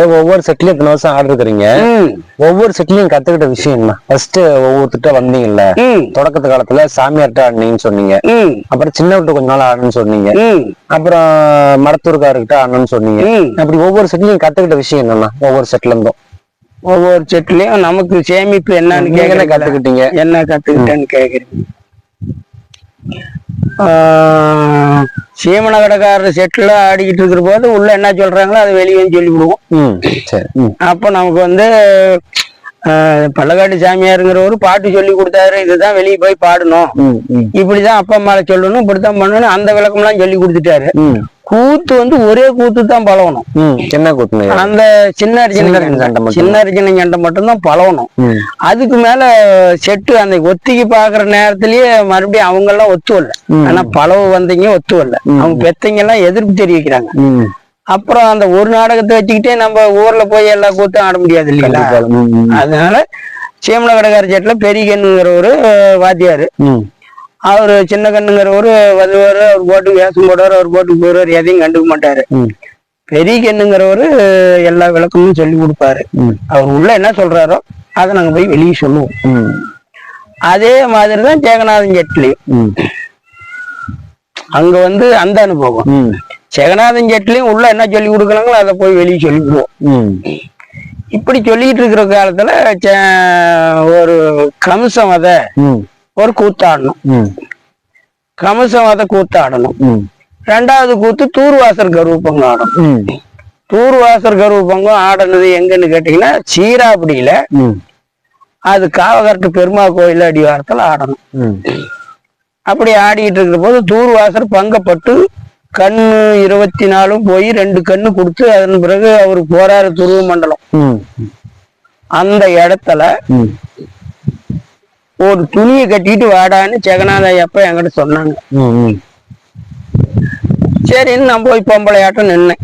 இப்ப ஒவ்வொரு செட்லயும் இத்தனை வருஷம் ஆர்டர் இருக்கிறீங்க. ஒவ்வொரு செட்லயும் கத்துக்கிட்ட விஷயம் என்ன? ஃபர்ஸ்ட் ஒவ்வொருத்திட்ட வந்தீங்கல்ல? தொடக்கத்து காலத்துல சாமியார்ட்ட ஆடினீங்கன்னு சொன்னீங்க. அப்புறம் சின்ன விட்டு கொஞ்ச நாள் ஆடணும்னு சொன்னீங்க. அப்புறம் மடத்தூர்காரர்கிட்ட ஆடணும்னு சொன்னீங்க. அப்படி ஒவ்வொரு செட்லயும் கத்துக்கிட்ட விஷயம் என்னன்னா ஒவ்வொரு செட்ல இருந்தும். ஒவ்வொரு செட்லயும் நமக்கு சேமிப்பு என்னன்னு கேக்குறீங்களா? கத்துக்கிட்டீங்க? என்ன கத்துக்கிட்டேன்னு கேக்குறீங்க? சீமன கடைக்காரர் செட்டில் ஆடிக்கிட்டு இருக்கிற போது உள்ள என்ன சொல்றாங்களோ அதை வெளியே வந்து சொல்லி விடுவோம் அப்போ நமக்கு வந்து பள்ளக்காட்டு சாமியாருங்கிற ஒரு பாட்டு சொல்லி கொடுத்தாரு இதுதான் வெளியே போய் பாடணும். இப்படிதான் அப்பா அம்மால சொல்லணும் இப்படித்தான் பண்ணணும் அந்த விளக்கம்லாம் சொல்லி கொடுத்துட்டாரு. கூத்து வந்து ஒரே கூத்து தான் பழகணும். ம் என்ன கூத்துனீங்க அந்த சின்ன அர்ஜுன சின்ன அர்ஜுன சண்டை. சின்ன மட்டும்தான் பழகணும். அதுக்கு மேல செட்டு அந்த ஒத்திக்கு பாக்குற நேரத்திலேயே மறுபடியும் அவங்க எல்லாம் ஒத்து வரல. ஆனா பழவு வந்தீங்க ஒத்து வரல. அவங்க பெத்தவங்க எல்லாம் எதிர்ப்பு தெரிவிக்கிறாங்க. அப்புறம் அந்த ஒரு நாடகத்தை வச்சுக்கிட்டே நம்ம ஊர்ல போய் எல்லா கூத்தும் ஆட முடியாது இல்லைங்களா? அதனால சீமல கடைக்கார செட்டுல பெரிய கண்ணுங்கிற ஒரு வாத்தியாரு. அவரு சின்ன கண்ணுங்கிற ஒரு வருவாரு அவர் போட்டு வேஷம் போடுவார் அவர் போட்டு போடுவார் எதையும் கண்டுக்க மாட்டாரு. பெரிய கண்ணுங்கிறவரு எல்லா விளக்கமும் சொல்லி கொடுப்பாரு. அவர் உள்ள என்ன சொல்றாரோ அதை நாங்க போய் வெளியே சொல்லுவோம். அதே மாதிரி தான் ஜெகநாதன் ஜெட்லியும். அங்க வந்து அந்த அனுபவம். ஜெகநாதன் ஜெட்லியும் உள்ள என்ன சொல்லி கொடுக்குறாங்களோ அதை போய் வெளியே சொல்லிடுவோம். இப்படி சொல்லிட்டு இருக்கிற காலத்துல ஒரு கம்சம் அதை ஒரு கூத்தாடணும். அதை கூத்தாடணும். ரெண்டாவது கூத்து தூர்வாசர் கருவப்பங்கம் ஆடணும். தூர்வாசர் கருவப்பங்கம் ஆடினது எங்கன்னு கேட்டீங்கன்னா சீராப்படியில ம். அது காவகரட்டு பெருமா கோயில் அடிவாரத்துல ஆடணும். அப்படி ஆடிட்டு இருக்கிற போது தூர்வாசர் பங்கப்பட்டு கண்ணு இருபத்தி நாலும் போய் ரெண்டு கண்ணு கொடுத்து அதன் பிறகு அவர் போறாரு துருவ மண்டலம் அந்த இடத்துல ஒரு துணியை கட்டிட்டு வாடான்னு ஜெகநாத அப்பா என்கிட்ட சொன்னாங்க. சரின்னு நான் போய் பொம்பளையாட்டம் நின்னேன்.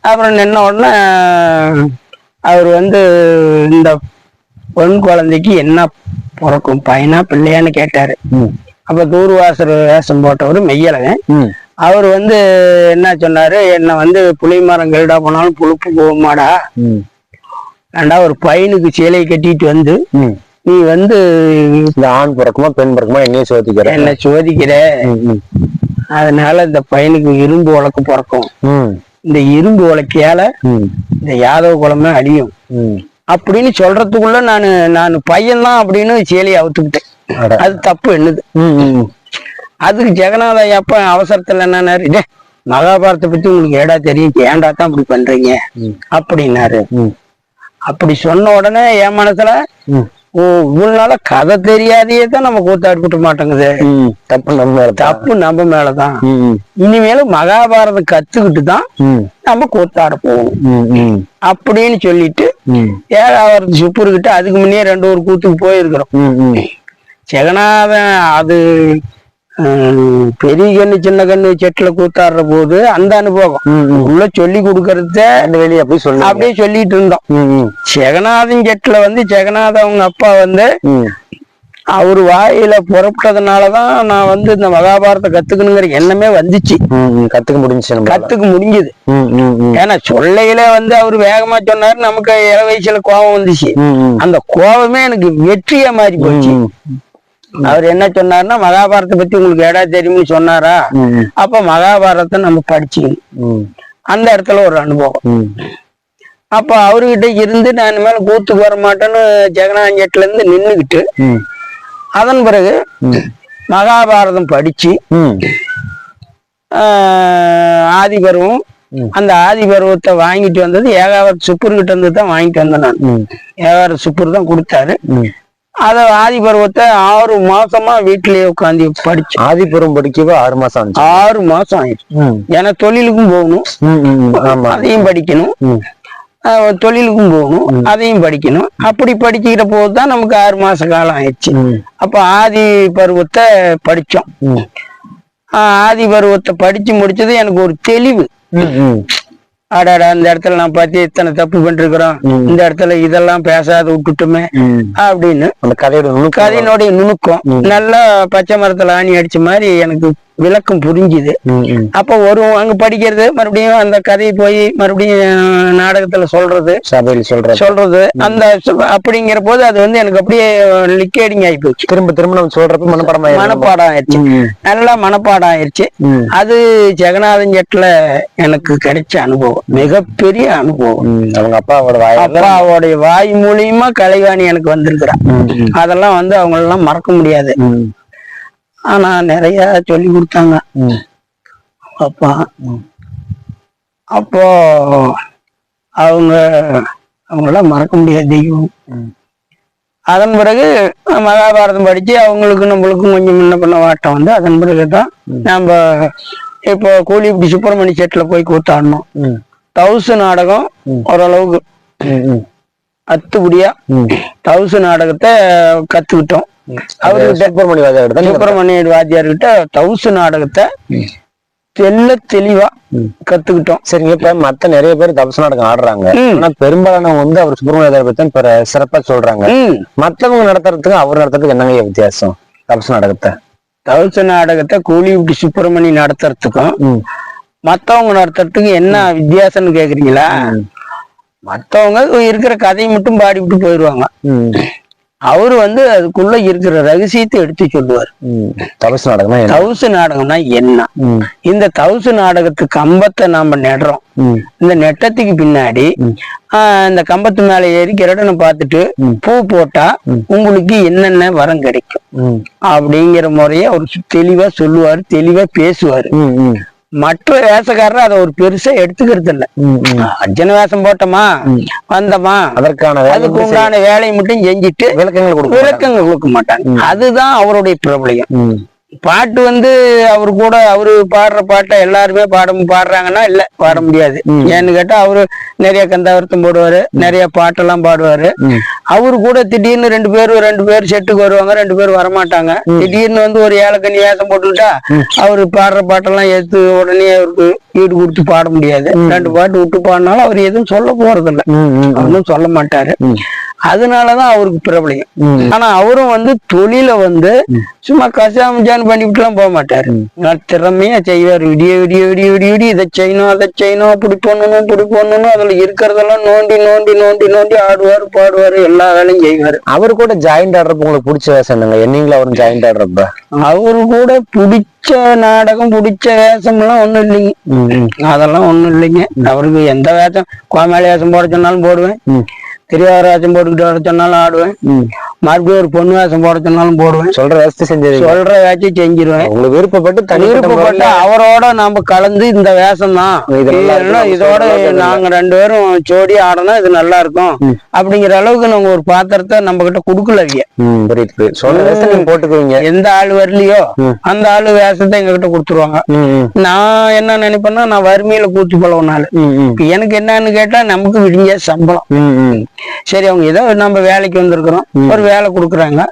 அப்புறம் நின்ன உடனே அவர் வந்து இந்த பெண் குழந்தைக்கு என்ன பிறக்கும் பையனா பிள்ளையான்னு கேட்டாரு. அப்ப தூர்வாசர் வேஷம் போட்டவர் மெய்யழகன். ம். அவர் வந்து என்ன சொன்னாரு என்ன வந்து புளி மரம் போனாலும் புழுப்பு போகுமாடா. ஏண்டா ஒரு பையனுக்கு சேலை கட்டிட்டு வந்து நீ வந்து இந்த ஆண் பிறக்குமா பெண் பிறக்குமா என்னையே சோதிக்கிறேன். என்ன சோதிக்கிற. அதனால இந்த பையனுக்கு இரும்பு உலக்கு பிறக்கும். இந்த இரும்பு உலக்கையால இந்த யாதவ குலமே அழியும். அப்படின்னு சொல்றதுக்குள்ள நான் நான் பையன்தான் அப்படின்னு சேலையை அவுத்துக்கிட்டேன். அது தப்பு என்னது? அதுக்கு ஜெகநாத அப்ப அவசரத்துல என்னன்னாரு "டே, மகாபாரத்தை பத்தி உங்களுக்கு ஏடா தெரியும்? ஏன்டா தான் இப்படி பண்றீங்க? அப்படின்னாரு. அப்படி சொன்ன உடனே என் மனசுல ஓ இவ்வளவு கதை தெரியாதையே தான் நம்ம கூத்தாடிக்கிட்ட மாட்டேங்குது. ம். தப்பு நம்ம மேல. தப்பு நம்ம மேலதான் இனிமேலும் மகாபாரதம் கத்துக்கிட்டு தான் நம்ம கூத்தாட போகணும் அப்படின்னு சொல்லிட்டு ஏழாவது சுப்புருக்கிட்ட அதுக்கு முன்னே ரெண்டு ஒரு கூத்துக்கு போயிருக்கிறோம். ஜெகநாதன் அது பெரிய கண்ணு சின்ன கண்ணு செட்டுல கூத்தாடுற போது அந்த அனுபவம். உள்ள சொல்லி கொடுக்கறத வெளியே அப்படியே சொல்லுங்க. அப்படியே சொல்லிட்டு இருந்தோம். ஜெகநாதன் செட்டுல வந்து ஜெகநாத அவங்க அப்பா வந்து அவர் வாயில புறப்பட்டதுனாலதான் நான் வந்து இந்த மகாபாரத்தை கத்துக்கணுங்கிற எண்ணமே வந்துச்சு. கத்துக்க நம்ம கத்துக்க முடிஞ்சது. ஏன்னா சொல்லையில வந்து அவர் வேகமா சொன்னாரு நமக்கு இள வயசுல கோபம் வந்துச்சு. அந்த கோபமே எனக்கு வெற்றியா மாறி போச்சு. அவர் என்ன சொன்னாருன்னா மகாபாரத்தை பத்தி உங்களுக்கு ஏடா தெரியும்னு சொன்னாரா? அப்ப மகாபாரதத்தை நம்ம படிச்சுக்கணும். அந்த இடத்துல ஒரு அனுபவம். அப்ப அவர்கிட்ட இருந்து நான் இனிமேல் கூத்துக்கு வர மாட்டேன்னு ஜெகநாஞ்சட்டுல இருந்து நின்னுக்கிட்டு ம். அதன் பிறகு மகாபாரதம் படிச்சு ம். ஆஹ், ஆதி பருவம் ம். அந்த ஆதி பருவத்தை வாங்கிட்டு வந்தது ஏகாவர சுப்பர்கிட்ட இருந்து தான் வாங்கிட்டு வந்தேன் நான். ஏகாவர சுப்பர் தான் கொடுத்தாரு. அத ஆதி பருவத்தை ஆறு மாசமா வீட்டிலேயே உட்காந்து படிச்சு ஆதிபுரம் படிக்கவே ஆறு மாசம் ஆச்சு. ஆறு மாசம் ஆயிடுச்சு. ஏன்னா தொழிலுக்கும் போகணும். அதையும் படிக்கணும். தொழிலுக்கும் போகணும். அதையும் படிக்கணும். அப்படி படிச்சுக்கிற போது தான் நமக்கு ஆறு மாச காலம் ஆயிடுச்சு. அப்ப ஆதி பருவத்தை படிச்சோம். ஆதி பருவத்தை படிச்சு முடிச்சது எனக்கு ஒரு தெளிவு. அடாடா இந்த இடத்துல நான் பார்த்து இத்தனை தப்பு பண்ணிருக்கிறோம். இந்த இடத்துல இதெல்லாம் பேசாத விட்டுட்டுமே. அப்படின்னு அந்த கதையோட கதையினுடைய நுணுக்கம். நல்லா பச்சை மரத்துல ஆணி அடிச்ச மாதிரி எனக்கு விளக்கம் புரிஞ்சுது. அப்போ ஒரு அங்க படிக்கிறது மறுபடியும் அந்த கதையை போய் மறுபடியும் நாடகத்துல சொல்றது. சபையில் சொல்ற சொல்றது. அந்த அப்படிங்கிற போது அது வந்து எனக்கு அப்படியே லிக்கேடிங் ஆகி போச்சு. திரும்ப திரும்ப நம்ம சொல்றப்ப மனப்படமா மனப்பாடம் ஆயிடுச்சு நல்லா மனப்பாடம் ஆயிடுச்சு அது ஜெகநாதன் ஜெட்ல எனக்கு கிடைச்ச அனுபவம். மிகப்பெரிய அனுபவம். அவங்க அப்பாவோட வாயால அப்பாவோடைய வாய் மூலியமா கலைவாணி எனக்கு வந்திருக்கிறான். அதெல்லாம் வந்து அவங்க எல்லாம் மறக்க முடியாது. ஆனா நிறைய சொல்லி கொடுத்தாங்க. அப்பா. அப்போ அவங்க அவங்களாம் மறக்க முடியாது தெய்வம். அதன் பிறகு மகாபாரதம் படிச்சு அவங்களுக்கும் நம்மளுக்கும் கொஞ்சம் முன்ன பண்ண வாட்டம் வந்து அதன் பிறகுதான் நம்ம இப்போ கூலிப்பட்டி சுப்பிரமணிய செட்ல போய் கூத்தாடணும். தவுசு நாடகம் ஓரளவுக்கு. அத்துபடியா. தவுசு நாடகத்தை கத்துக்கிட்டோம். அவரு சுப்பிரமணிய தான் சுப்பிரமணிய வாத்தியார்கிட்ட தவுசு நாடகத்தை தெல்ல தெளிவா கத்துக்கிட்டோம். சரிங்க இப்ப மத்த நிறைய பேர் தபசு நாடகம் ஆடுறாங்க. ஆனா பெரும்பாலானவங்க வந்து அவர் சுப்பிரமணிய பத்தி சிறப்பா சொல்றாங்க. மத்தவங்க நடத்துறதுக்கு அவர் நடத்துறதுக்கு என்னங்க வித்தியாசம் தபசு நாடகத்தை? தவுசு நாடகத்தை கூலிவிட்டு சுப்பிரமணி நடத்துறதுக்கும் மத்தவங்க நடத்துறதுக்கு என்ன வித்தியாசம்னு கேக்குறீங்களா? மத்தவங்க இருக்கிற கதையை மட்டும் பாடிவிட்டு போயிடுவாங்க அவரு வந்து அதுக்குள்ள இருக்கிற ரகசியத்தை எடுத்து சொல்லுவார். ம். தபசு நாடகம்னா என்ன? தவுசு நாடகம்னா என்ன? இந்த தவுசு நாடகத்துக்கு கம்பத்தை நாம நடுறோம். இந்த நெட்டத்துக்கு பின்னாடி ஆஹ், இந்த கம்பத்து மேல ஏறி கிரடனை பார்த்துட்டு பூ போட்டா உங்களுக்கு என்னென்ன வரம் கிடைக்கும்? அப்படிங்கிற முறைய அவர் தெளிவா சொல்லுவாரு தெளிவா பேசுவாரு. மற்ற வேஷக்காரர் அதை ஒரு பெருசா எடுத்துக்கிறது இல்ல. அர்ஜுன வேஷம் போட்டோமா? வந்தோமா? அதற்கான அதுக்கு உண்டான வேலையை மட்டும் செஞ்சுட்டு விளக்கங்கள் கொடுக்க விளக்கங்கள் கொடுக்க மாட்டாங்க. அதுதான் அவருடைய பிரபலியம். பாட்டு வந்து அவரு கூட அவரு பாடுற பாட்டை எல்லாருமே பாட பாடுறாங்கன்னா இல்ல பாட முடியாது. ஏன்னு கேட்டா அவரு நிறைய கந்தாவிரத்தம் போடுவாரு நிறைய பாட்டெல்லாம் பாடுவாரு. அவரு கூட திடீர்னு ரெண்டு பேரும் ரெண்டு பேர் செட்டுக்கு வருவாங்க ரெண்டு பேர் வரமாட்டாங்க. திடீர்னு வந்து ஒரு ஏலக்கண்ணி ஏசம் போட்டுக்கிட்டா அவரு பாடுற பாட்டெல்லாம் எடுத்து உடனே அவருக்கு ஈடு கொடுத்து பாட முடியாது. ரெண்டு பாட்டு விட்டு பாடினாலும் அவர் எதுவும் சொல்ல போறது இல்ல ம், ம், ஒன்றும் சொல்ல மாட்டாரு. அதனாலதான் அவருக்கு பிரபலியம் ம். ஆனா அவரும் வந்து தொழில வந்து சும்மா கசாமஜான்னு பண்ணிவிட்டு எல்லாம் போக மாட்டாரு. நான் திறமையா செய்வார் விடிய விடிய விடிய விடிய விடிய இதை செய்யணும் அதை செய்யணும் அப்படி பண்ணணும் இப்படி பண்ணணும் அதுல இருக்கிறதெல்லாம் நோண்டி நோண்டி நோண்டி நோண்டி ஆடுவாரு பாடுவாரு எல்லா வேலையும் செய்வாரு. அவர் கூட ஜாயிண்ட் ஆடுறப்ப உங்களுக்கு பிடிச்ச வேஷம் என்னங்க? என்னீங்களா அவரும் ஜாயிண்ட் ஆடுறப்ப? அவரு கூட பிடிச்ச நாடகம் பிடிச்ச வேஷம் எல்லாம் ஒண்ணும் இல்லைங்க. அதெல்லாம் ஒண்ணும் இல்லைங்க. அவருக்கு எந்த வேஷம் கோமாளி வேஷம் போட சொன்னாலும் போடுவேன். திருவாரூர் வேஷம் போட்டுக்கிட்டு வர சொன்னாலும் ஆடுவேன். மறுபடியும் ஒரு பொண்ணு வேஷம் போட சொன்னாலும் போடுவேன். சொல்ற வேஷத்தை செஞ்சது சொல்ற வேலையை செஞ்சிருவேன். உங்களுக்கு விருப்பப்பட்டு தனிப்பட்ட விருப்பப்பட்ட அவரோட நாம கலந்து இந்த வேஷம் தான் நம்ம இதோட நாங்க ரெண்டு பேரும் ஜோடி ஆடணும் இது நல்லா இருக்கும். அப்படிங்கிற அளவுக்கு நாங்க ஒரு பாத்திரத்தை நம்ம கிட்ட குடுக்கல வேஷத்தை போட்டுக்குவீங்க. எந்த ஆள் வரலையோ அந்த ஆளு வேஷத்தை எங்க கிட்ட கொடுத்துருவாங்க. நான் என்ன நினைப்பேன்னா நான் வறுமையில கூத்து பழவனால எனக்கு என்னன்னு கேட்டா நமக்கு விடிஞ்ச சம்பளம். சரி அவங்க ஏதோ நம்ம வேலைக்கு வந்திருக்கிறோம். ஒரு வேலை கொடுக்குறாங்க.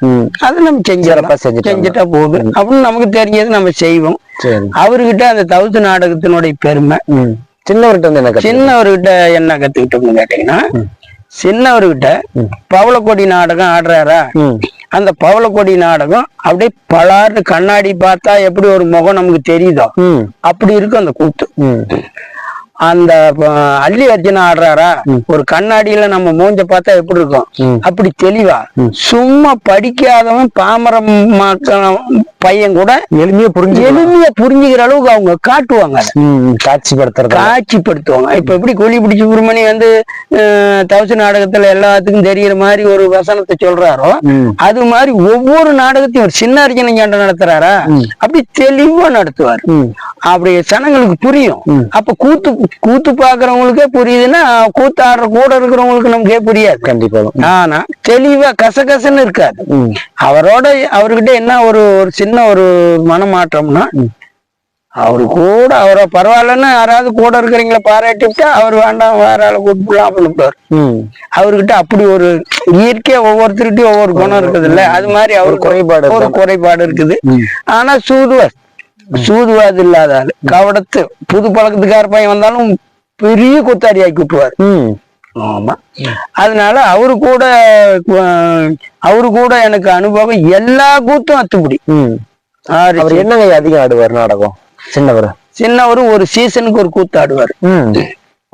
அது நம்ம செஞ்சிடலாம். செஞ்சுட்டா போகுது. அப்படின்னு நமக்கு தெரிஞ்சது நம்ம செய்வோம். அவர்கிட்ட அந்த தவுசு நாடகத்தினுடைய பெருமை. சின்னவர்கிட்ட வந்து என்ன சின்னவர்கிட்ட என்ன கத்துக்கிட்டோம்னு கேட்டீங்கன்னா சின்னவர்கிட்ட பவளக்கொடி நாடகம் ஆடுறாரா? அந்த பவளக்கொடி நாடகம் அப்படியே பலார்னு கண்ணாடி பார்த்தா எப்படி ஒரு முகம் நமக்கு தெரியுதோ? அப்படி இருக்கும் அந்த கூத்து. அந்த அள்ளி அர்ஜுனா ஆடுறாரா? ஒரு கண்ணாடியில நம்ம மூஞ்ச பார்த்தா எப்படி இருக்கும். அப்படி தெளிவா. சும்மா படிக்காதவன் பாமர மக்கள் பையன் கூட எளிமையா புரிஞ்சு எளிமையா புரிஞ்சுக்கிற அளவுக்கு அவங்க காட்டுவாங்க காட்சிப்படுத்துறது? காட்சிப்படுத்துவாங்க. இப்ப எப்படி கூலிப்பிடி சுப்பிரமணி வந்து அஹ், தவசு நாடகத்துல எல்லாத்துக்கும் தெரியுற மாதிரி ஒரு வசனத்தை சொல்றாரோ அது மாதிரி ஒவ்வொரு நாடகத்தையும் ஒரு சின்ன அர்ஜுனன் சண்டை நடத்துறாரா? அப்படி தெளிவா நடத்துவார். அப்படி சனங்களுக்கு புரியும். அப்ப கூத்து கூத்து பாக்குறவங்களுக்கே புரியுதுன்னா கூத்து ஆடுற கூட இருக்கிறவங்களுக்கு நமக்கே புரியாது. கண்டிப்பா. ஆனா தெளிவா கசகசன்னு இருக்காது ம், அவரோட அவர்கிட்ட என்ன ஒரு ஒரு சின்ன ஒரு மனமாற்றம்னா அவரு கூட அவரை பரவாயில்லன்னு யாராவது கூட இருக்கிறீங்கள பாராட்டிவிட்டா அவர் வேண்டாம் வேற ஆளை கூப்பிடலாம் அப்படின்னு. அவர்கிட்ட அப்படி ஒரு இயற்கையா ஒவ்வொருத்தருகிட்டயும் ஒவ்வொரு குணம் இருக்குது இல்ல அது மாதிரி அவருக்கு குறைபாடு ஒரு. குறைபாடு இருக்குது. ஆனா சூதுவார் சூதுவாது இல்லாத ஆளு. கவடத்து புது பழக்கத்துக்கார பையன் வந்தாலும் பெரிய குத்தாடி ஆக்கி ஆமா. அதனால அவரு கூட அவரு கூட எனக்கு அனுபவம் எல்லா கூத்தும் அத்துப்படி. அவர் என்னங்க அதிகம் ஆடுவார் நாடகம்? சின்னவர். சின்னவரும் ஒரு சீசனுக்கு ஒரு கூத்து ஆடுவார்.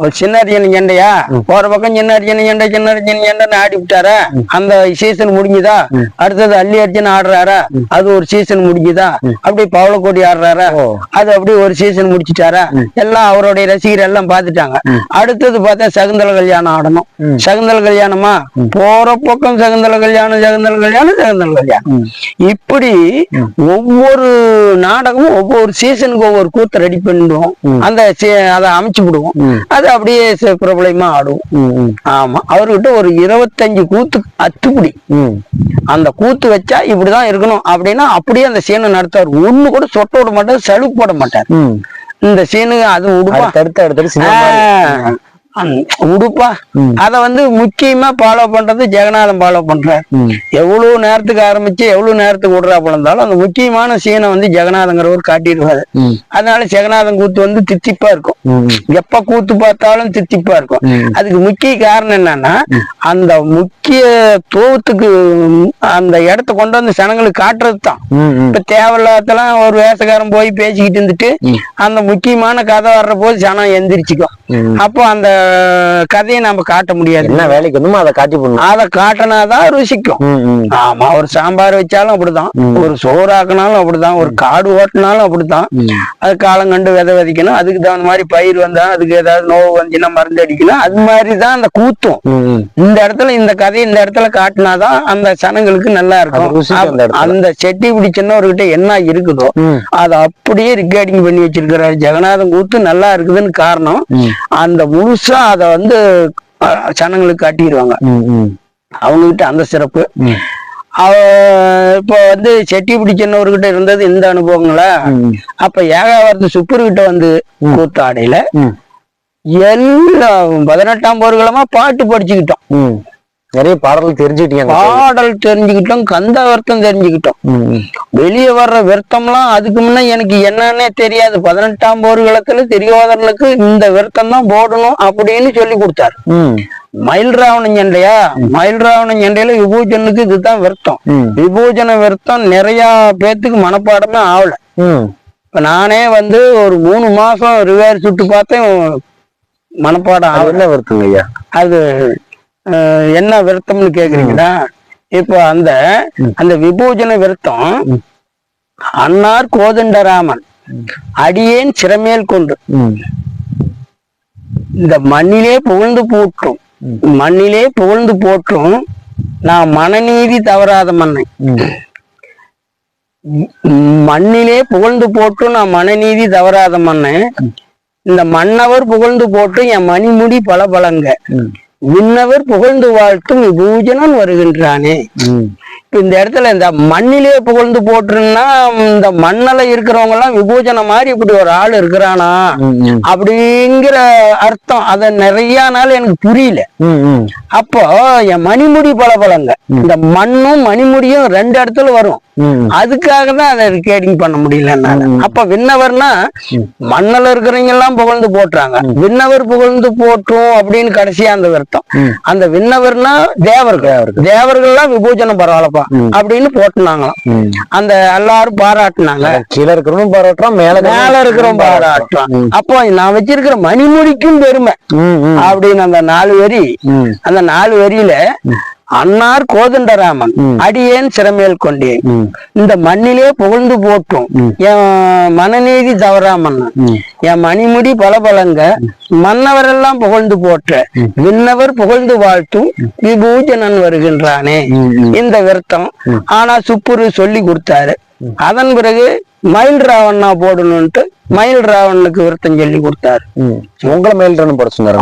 ஒரு சின்ன அர்ஜுன ஜெண்டையா போற பக்கம் சின்ன அர்ஜுன ஜெண்டை சின்ன அர்ஜுன ஜெண்டைன்னு ஆடி விட்டாரா? அந்த சீசன் முடிஞ்சுதா? அடுத்தது அல்லி அர்ஜுன் ஆடுறாரா? அது ஒரு சீசன் முடிஞ்சுதா? அப்படி பவளக்கோடி ஆடுறாரா. அது அப்படி ஒரு சீசன் முடிச்சிட்டாரா? எல்லாம் அவருடைய ரசிகர் எல்லாம் பாத்துட்டாங்க அடுத்தது பார்த்தா சகுந்தல கல்யாணம் ஆடணும். சகுந்தல கல்யாணமா? போற பக்கம் சகுந்தல கல்யாணம் சகுந்தல கல்யாணம் சகுந்தல கல்யாணம். இப்படி ஒவ்வொரு நாடகமும் ஒவ்வொரு சீசனுக்கு ஒவ்வொரு கூத்தை ரெடி பண்ணிடுவோம். அந்த அதை அமைச்சு விடுவோம். அது அப்படியே பிரபலமா ஆடுவோம். ஆமா. அவர்கிட்ட ஒரு இருபத்தஞ்சு கூத்து அத்துப்படி. அந்த கூத்து வச்சா இப்படிதான் இருக்கணும் அப்படின்னா அப்படியே அந்த சீனை நடத்தாரு ஒண்ணு கூட சொட்ட விட மாட்டார் சலுப்பு போட மாட்டார். இந்த சீனுக்கு அது உடுப்பா. அடுத்தடுத்து அடுத்தடுத்து சினிமா உடுப்பா. அத வந்து முக்கியமா ஃபாலோ பண்றது ஜெகநாதன் ஃபாலோ பண்றார் எவ்வளவு நேரத்துக்கு ஆரம்பிச்சு எவ்வளவு நேரத்துக்கு விடுறாப்புல இருந்தாலும் அந்த முக்கியமான சீனை வந்து ஜெகநாதங்கிறவர் காட்டிடுவாரு. அதனால ஜெகநாதன் கூத்து வந்து தித்திப்பா இருக்கும். எப்ப கூத்து பார்த்தாலும் தித்திப்பா இருக்கும். அதுக்கு முக்கிய காரணம் என்னன்னா அந்த முக்கிய தோவத்துக்கு அந்த இடத்த கொண்டு வந்து சனங்களுக்கு காட்டுறது தான் இப்ப தேவையில்லாதெல்லாம் ஒரு வேஷக்காரன் போய் பேசிக்கிட்டு இருந்துட்டு அந்த முக்கியமான கதை வர்ற போது ஜனம் எந்திரிச்சுக்கும். அப்போ அந்த கதையை நம்ம காட்ட முடியாது. என்ன வேலைக்கு வந்துமோ அதை காட்டி போடணும். அதை காட்டினாதான் ருசிக்கும். ஆமா ஒரு சாம்பார் வச்சாலும் அப்படிதான். ஒரு சோறாக்குனாலும் அப்படிதான். ஒரு காடு ஓட்டினாலும் அப்படிதான். அது காலம் கண்டு விதை விதைக்கணும். அதுக்கு தகுந்த மாதிரி பயிர் வந்தா அதுக்கு ஏதாவது நோவு வந்துச்சுன்னா மருந்து அடிக்கணும். அது மாதிரிதான் அந்த கூத்தும். இந்த இடத்துல இந்த கதையை இந்த இடத்துல காட்டினாதான் அந்த சனங்களுக்கு நல்லா இருக்கும். அந்த செட்டி பிடி சின்னவர்கிட்ட என்ன இருக்குதோ. அதை அப்படியே ரிகார்டிங் பண்ணி வச்சிருக்கிறாரு. ஜெகநாதன் கூத்து நல்லா இருக்குதுன்னு காரணம். அந்த முழுசா அதை வந்து அஹ், சனங்களுக்கு காட்டிடுவாங்க அவங்ககிட்ட அந்த சிறப்பு. இப்போ வந்து செட்டி பிடிச்சவர்கிட்ட இருந்தது இந்த அனுபவங்களா. அப்ப ஏகாவரத்து சுப்பர் கிட்ட வந்து கூத்தாடையில. எல்லா பதினெட்டாம் போர்களமா பாட்டு படிச்சுக்கிட்டோம். நிறைய பாடல்கள் தெரிஞ்சுக்கிட்டீங்க பாடல் தெரிஞ்சுக்கிட்டோம் கந்தாவர்த்தம் தெரிஞ்சுக்கிட்டோம். ம். ம் வெளியே வர்ற விருத்தம்லாம் அதுக்கு முன்ன எனக்கு என்னன்னே தெரியாது. பதினெட்டாம் போர்களத்துல தெரியாதவர்களுக்கு இந்த விருத்தம் தான் போடணும் அப்படின்னு சொல்லி கொடுத்தாரு. மயில் ராவணன் சண்டையா? மயில் ராவணன் சண்டையில விபூஜனுக்கு இதுதான் விருத்தம். விபூஜன விருத்தம் நிறைய பேத்துக்கு மனப்பாடமே ஆகல. இப்ப நானே வந்து ஒரு மூணு மாசம் ரிவேர் சுட்டு பார்த்தேன் மனப்பாடம் ஆகல. வருத்துங்க ஐயா? அது என்ன விருத்தம்னு கேக்குறீங்களா? இப்போ அந்த அந்த விபூஜன விருத்தம் அன்னார் கோதண்டராமன் அடியேன் சிறமேல் கொண்டு. இந்த மண்ணிலே புகழ்ந்து போற்றும். மண்ணிலே புகழ்ந்து போற்றும். நான் மனநீதி தவறாத மண்ணை மண்ணிலே புகழ்ந்து போற்றும். நான் மனநீதி தவறாத மண்ணை இந்த மன்னவர் புகழ்ந்து போட்டு என் மணிமுடி பல பலங்க விண்ணவர் புகழ்ந்து வாழ்த்தும் விபூஜனன் வருகின்றானே. இப்ப இந்த இடத்துல இந்த மண்ணிலே புகழ்ந்து போட்டுருன்னா இந்த மண்ணில இருக்கிறவங்க எல்லாம் விபூஜனை மாதிரி இப்படி ஒரு ஆள் இருக்கிறானா? அப்படிங்கிற அர்த்தம். அத நிறைய நாள் எனக்கு புரியல. அப்போ என் மணிமுடி பல பலங்க இந்த மண்ணும் மணிமுடியும் ரெண்டு இடத்துல வரும். அதுக்காக தான் அதை ரிகார்டிங் பண்ண முடியல அப்ப விண்ணவர்னா மண்ணில் இருக்கிறவங்க எல்லாம் புகழ்ந்து போட்டுறாங்க விண்ணவர் புகழ்ந்து போட்டும் அப்படின்னு கடைசியா அந்த வருத்தம் ம். அந்த விண்ணவர்னா தேவர்கள். தேவர்கள்லாம் விபூஜனம் பரவாயில்லப்பா அப்படின்னு போட்டுனாங்களாம். அந்த எல்லாரும் பாராட்டுனாங்க. கீழே இருக்கிறவனும் பாராட்டுறான் மேல மேல இருக்கிறவங்க பாராட்டுறான். அப்போ நான் வச்சிருக்கிற மணிமுடிக்கும் பெருமை அப்படின்னு அந்த நாலு வரி அந்த நாலு வரியில அன்னார் கோதண்டராமன் அடியேன் சிறமேல் கொண்டேன். இந்த மண்ணிலே புகழ்ந்து போட்டும் என் மனநீதி தவறாமன். என் மணிமுடி பலபலங்க மன்னவரெல்லாம் புகழ்ந்து போற்ற விண்ணவர் புகழ்ந்து வாழ்த்தும் விபூஜனன் வருகின்றானே. இந்த விருத்தம் ஆனா சுப்புரு சொல்லி கொடுத்தாரு. அதன் பிறகு மயில் ராவண்ணா போடணும்ட்டு மயில் ராவணனுக்கு விருத்தம் சொல்லி கொடுத்தாரு. உங்களை மேல்றன்னு போட சொன்னாரு?